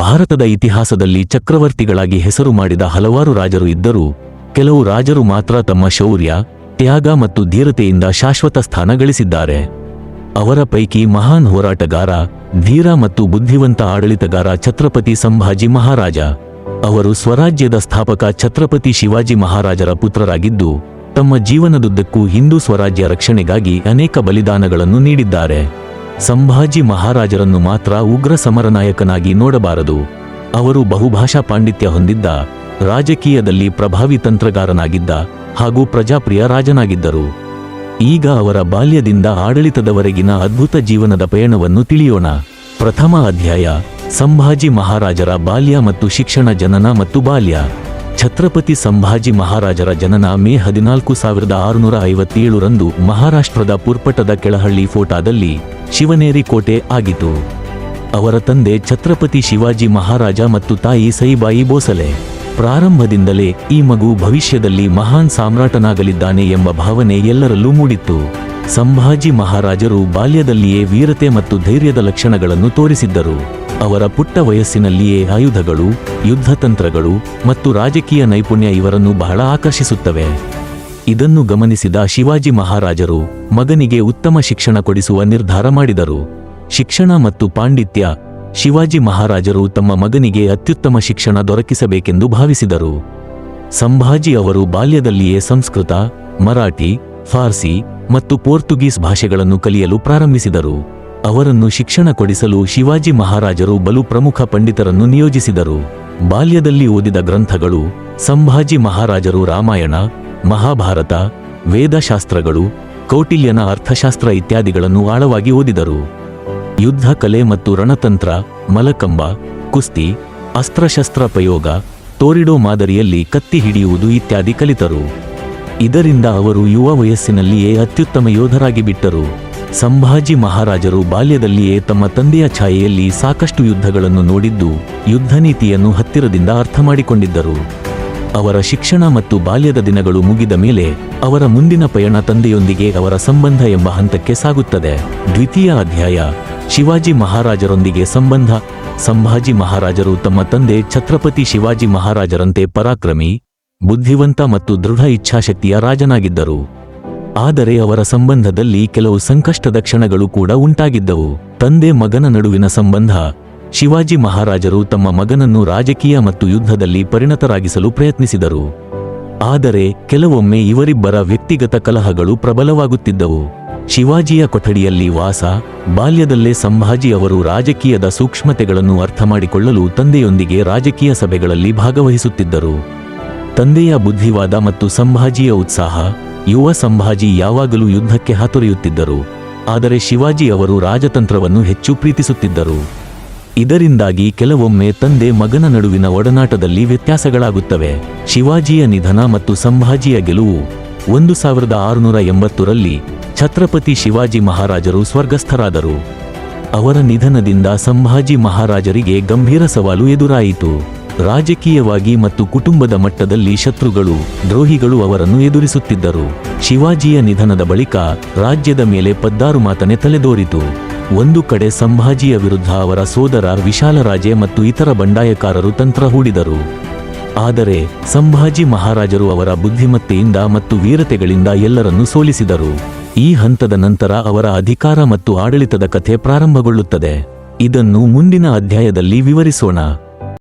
ಭಾರತದ ಇತಿಹಾಸದಲ್ಲಿ ಚಕ್ರವರ್ತಿಗಳಾಗಿ ಹೆಸರು ಮಾಡಿದ ಹಲವಾರು ರಾಜರು ಇದ್ದರೂ, ಕೆಲವು ರಾಜರು ಮಾತ್ರ ತಮ್ಮ ಶೌರ್ಯ, ತ್ಯಾಗ ಮತ್ತು ಧೀರತೆಯಿಂದ ಶಾಶ್ವತ ಸ್ಥಾನ ಗಳಿಸಿದ್ದಾರೆ. ಅವರ ಪೈಕಿ ಮಹಾನ್ ಹೋರಾಟಗಾರ, ಧೀರ ಮತ್ತು ಬುದ್ಧಿವಂತ ಆಡಳಿತಗಾರ ಛತ್ರಪತಿ ಸಂಭಾಜಿ ಮಹಾರಾಜ. ಅವರು ಸ್ವರಾಜ್ಯದ ಸ್ಥಾಪಕ ಛತ್ರಪತಿ ಶಿವಾಜಿ ಮಹಾರಾಜರ ಪುತ್ರರಾಗಿದ್ದು, ತಮ್ಮ ಜೀವನದುದ್ದಕ್ಕೂ ಹಿಂದೂ ಸ್ವರಾಜ್ಯ ರಕ್ಷಣೆಗಾಗಿ ಅನೇಕ ಬಲಿದಾನಗಳನ್ನು ನೀಡಿದ್ದಾರೆ. ಸಂಭಾಜಿ ಮಹಾರಾಜರನ್ನು ಮಾತ್ರ ಉಗ್ರ ಸಮರನಾಯಕನಾಗಿ ನೋಡಬಾರದು. ಅವರು ಬಹುಭಾಷಾ ಪಾಂಡಿತ್ಯ ಹೊಂದಿದ್ದ, ರಾಜಕೀಯದಲ್ಲಿ ಪ್ರಭಾವಿ ತಂತ್ರಗಾರನಾಗಿದ್ದ ಹಾಗೂ ಪ್ರಜಾಪ್ರಿಯ ರಾಜನಾಗಿದ್ದರು. ಈಗ ಅವರ ಬಾಲ್ಯದಿಂದ ಆಡಳಿತದವರೆಗಿನ ಅದ್ಭುತ ಜೀವನದ ಪಯಣವನ್ನು ತಿಳಿಯೋಣ. ಪ್ರಥಮ ಅಧ್ಯಾಯ, ಸಂಭಾಜಿ ಮಹಾರಾಜರ ಬಾಲ್ಯ ಮತ್ತು ಶಿಕ್ಷಣ ಜನನ ಮತ್ತು ಬಾಲ್ಯ. ಛತ್ರಪತಿ ಸಂಭಾಜಿ ಮಹಾರಾಜರ ಜನನ ಮೇ ಹದಿನಾಲ್ಕು ಸಾವಿರದ ಆರುನೂರ ಐವತ್ತೇಳರಂದು ಮಹಾರಾಷ್ಟ್ರದ ಪುರ್ಪಟದ ಕೆಳಹಳ್ಳಿ ಫೋಟಾದಲ್ಲಿ ಶಿವನೇರಿ ಕೋಟೆ ಆಗಿತು ಅವರ ತಂದೆ ಛತ್ರಪತಿ ಶಿವಾಜಿ ಮಹಾರಾಜ ಮತ್ತು ತಾಯಿ ಸೈಬಾಯಿ ಬೋಸಲೆ. ಪ್ರಾರಂಭದಿಂದಲೇ ಈ ಮಗು ಭವಿಷ್ಯದಲ್ಲಿ ಮಹಾನ್ ಸಾಮ್ರಾಟನಾಗಲಿದ್ದಾನೆ ಎಂಬ ಭಾವನೆ ಎಲ್ಲರಲ್ಲೂ ಮೂಡಿತ್ತು. ಸಂಭಾಜಿ ಮಹಾರಾಜರು ಬಾಲ್ಯದಲ್ಲಿಯೇ ವೀರತೆ ಮತ್ತು ಧೈರ್ಯದ ಲಕ್ಷಣಗಳನ್ನು ತೋರಿಸಿದ್ದರು. ಅವರ ಪುಟ್ಟ ವಯಸ್ಸಿನಲ್ಲಿಯೇ ಆಯುಧಗಳು ಯುದ್ಧತಂತ್ರಗಳು ಮತ್ತು ರಾಜಕೀಯ ನೈಪುಣ್ಯ ಇವರನ್ನು ಬಹಳ ಆಕರ್ಷಿಸುತ್ತವೆ. ಇದನ್ನು ಗಮನಿಸಿದ ಶಿವಾಜಿ ಮಹಾರಾಜರು ಮಗನಿಗೆ ಉತ್ತಮ ಶಿಕ್ಷಣ ಕೊಡಿಸುವ ನಿರ್ಧಾರ ಮಾಡಿದರು. ಶಿಕ್ಷಣ ಮತ್ತು ಪಾಂಡಿತ್ಯ, ಶಿವಾಜಿ ಮಹಾರಾಜರು ತಮ್ಮ ಮಗನಿಗೆ ಅತ್ಯುತ್ತಮ ಶಿಕ್ಷಣ ದೊರಕಿಸಬೇಕೆಂದು ಭಾವಿಸಿದರು. ಸಂಭಾಜಿ ಅವರು ಬಾಲ್ಯದಲ್ಲಿಯೇ ಸಂಸ್ಕೃತ, ಮರಾಠಿ, ಫಾರ್ಸಿ ಮತ್ತು ಪೋರ್ತುಗೀಸ್ ಭಾಷೆಗಳನ್ನು ಕಲಿಯಲು ಪ್ರಾರಂಭಿಸಿದರು. ಅವರನ್ನು ಶಿಕ್ಷಣ ಕೊಡಿಸಲು ಶಿವಾಜಿ ಮಹಾರಾಜರು ಬಲು ಪ್ರಮುಖ ಪಂಡಿತರನ್ನು ನಿಯೋಜಿಸಿದರು. ಬಾಲ್ಯದಲ್ಲಿ ಓದಿದ ಗ್ರಂಥಗಳು ಸಂಭಾಜಿ ಮಹಾರಾಜರು ರಾಮಾಯಣ, ಮಹಾಭಾರತ, ವೇದಶಾಸ್ತ್ರಗಳು, ಕೌಟಿಲ್ಯನ ಅರ್ಥಶಾಸ್ತ್ರ ಇತ್ಯಾದಿಗಳನ್ನು ಆಳವಾಗಿ ಓದಿದರು. ಯುದ್ಧ ಕಲೆ ಮತ್ತು ರಣತಂತ್ರ, ಮಲಕಂಬ, ಕುಸ್ತಿ, ಅಸ್ತ್ರಶಸ್ತ್ರ ಪ್ರಯೋಗ, ತೋರಿಡೋ ಮಾದರಿಯಲ್ಲಿ ಕತ್ತಿ ಹಿಡಿಯುವುದು ಇತ್ಯಾದಿ ಕಲಿತರು. ಇದರಿಂದ ಅವರು ಯುವ ವಯಸ್ಸಿನಲ್ಲಿಯೇ ಅತ್ಯುತ್ತಮ ಯೋಧರಾಗಿ ಬಿಟ್ಟರು. ಸಂಭಾಜಿ ಮಹಾರಾಜರು ಬಾಲ್ಯದಲ್ಲಿಯೇ ತಮ್ಮ ತಂದೆಯ ಛಾಯೆಯಲ್ಲಿ ಸಾಕಷ್ಟು ಯುದ್ಧಗಳನ್ನು ನೋಡಿದ್ದು, ಯುದ್ಧ ನೀತಿಯನ್ನು ಹತ್ತಿರದಿಂದ ಅರ್ಥ ಮಾಡಿಕೊಂಡಿದ್ದರು. ಅವರ ಶಿಕ್ಷಣ ಮತ್ತು ಬಾಲ್ಯದ ದಿನಗಳು ಮುಗಿದ ಮೇಲೆ ಅವರ ಮುಂದಿನ ಪಯಣ ತಂದೆಯೊಂದಿಗೆ ಅವರ ಸಂಬಂಧ ಎಂಬ ಹಂತಕ್ಕೆ ಸಾಗುತ್ತದೆ. ದ್ವಿತೀಯ ಅಧ್ಯಾಯ, ಶಿವಾಜಿ ಮಹಾರಾಜರೊಂದಿಗೆ ಸಂಬಂಧ. ಸಂಭಾಜಿ ಮಹಾರಾಜರು ತಮ್ಮ ತಂದೆ ಛತ್ರಪತಿ ಶಿವಾಜಿ ಮಹಾರಾಜರಂತೆ ಪರಾಕ್ರಮಿ, ಬುದ್ಧಿವಂತ ಮತ್ತು ದೃಢ ಇಚ್ಛಾಶಕ್ತಿಯ ರಾಜನಾಗಿದ್ದರು. ಆದರೆ ಅವರ ಸಂಬಂಧದಲ್ಲಿ ಕೆಲವು ಸಂಕಷ್ಟದ ಕ್ಷಣಗಳು ಕೂಡ ಉಂಟಾಗಿದ್ದವು. ತಂದೆ ಮಗನ ನಡುವಿನ ಸಂಬಂಧ. ಶಿವಾಜಿ ಮಹಾರಾಜರು ತಮ್ಮ ಮಗನನ್ನು ರಾಜಕೀಯ ಮತ್ತು ಯುದ್ಧದಲ್ಲಿ ಪರಿಣತರಾಗಿಸಲು ಪ್ರಯತ್ನಿಸಿದರು. ಆದರೆ, ಕೆಲವೊಮ್ಮೆ ಇವರಿಬ್ಬರ ವ್ಯಕ್ತಿಗತ ಕಲಹಗಳು ಪ್ರಬಲವಾಗುತ್ತಿದ್ದವು. ಶಿವಾಜಿಯ ಕೊಠಡಿಯಲ್ಲಿ ವಾಸ, ಬಾಲ್ಯದಲ್ಲೇ ಸಂಭಾಜಿ ಅವರು ರಾಜಕೀಯದ ಸೂಕ್ಷ್ಮತೆಗಳನ್ನು ಅರ್ಥಮಾಡಿಕೊಳ್ಳಲು ತಂದೆಯೊಂದಿಗೆ ರಾಜಕೀಯ ಸಭೆಗಳಲ್ಲಿ ಭಾಗವಹಿಸುತ್ತಿದ್ದರು. ತಂದೆಯ ಬುದ್ಧಿವಾದ ಮತ್ತು ಸಂಭಾಜಿಯ ಉತ್ಸಾಹ ಯುವ ಸಂಭಾಜಿ ಯಾವಾಗಲೂ ಯುದ್ಧಕ್ಕೆ ಹಾತೊರೆಯುತ್ತಿದ್ದರು. ಆದರೆ ಶಿವಾಜಿ ಅವರು ರಾಜತಂತ್ರವನ್ನು ಹೆಚ್ಚು ಪ್ರೀತಿಸುತ್ತಿದ್ದರು. ಇದರಿಂದಾಗಿ ಕೆಲವೊಮ್ಮೆ ತಂದೆ ಮಗನ ನಡುವಿನ ಒಡನಾಟದಲ್ಲಿ ವ್ಯತ್ಯಾಸಗಳಾಗುತ್ತವೆ. ಶಿವಾಜಿಯ ನಿಧನ ಮತ್ತು ಸಂಭಾಜಿಯ ಗೆಲುವು ಒಂದು ಸಾವಿರದ ಆರುನೂರ ಎಂಬತ್ತರಲ್ಲಿ ಛತ್ರಪತಿ ಶಿವಾಜಿ ಮಹಾರಾಜರು ಸ್ವರ್ಗಸ್ಥರಾದರು. ಅವರ ನಿಧನದಿಂದ ಸಂಭಾಜಿ ಮಹಾರಾಜರಿಗೆ ಗಂಭೀರ ಸವಾಲು ಎದುರಾಯಿತು. ರಾಜಕೀಯವಾಗಿ ಮತ್ತು ಕುಟುಂಬದ ಮಟ್ಟದಲ್ಲಿ ಶತ್ರುಗಳು, ದ್ರೋಹಿಗಳು ಅವರನ್ನು ಎದುರಿಸುತ್ತಿದ್ದರು. ಶಿವಾಜಿಯ ನಿಧನದ ಬಳಿಕ ರಾಜ್ಯದ ಮೇಲೆ ಪದ್ದಾರು ಮಾತನೆ ತಲೆದೋರಿತು. ಒಂದು ಕಡೆ ಸಂಭಾಜಿಯ ವಿರುದ್ಧ ಅವರ ಸೋದರ ವಿಶಾಲರಾಜೆ ಮತ್ತು ಇತರ ಬಂಡಾಯಕಾರರು ತಂತ್ರ ಹೂಡಿದರು. ಆದರೆ ಸಂಭಾಜಿ ಮಹಾರಾಜರು ಅವರ ಬುದ್ಧಿಮತ್ತೆಯಿಂದ ಮತ್ತು ವೀರತೆಗಳಿಂದ ಎಲ್ಲರನ್ನೂ ಸೋಲಿಸಿದರು. ಈ ಹಂತದ ನಂತರ ಅವರ ಅಧಿಕಾರ ಮತ್ತು ಆಡಳಿತದ ಕಥೆ ಪ್ರಾರಂಭಗೊಳ್ಳುತ್ತದೆ. ಇದನ್ನು ಮುಂದಿನ ಅಧ್ಯಾಯದಲ್ಲಿ ವಿವರಿಸೋಣ.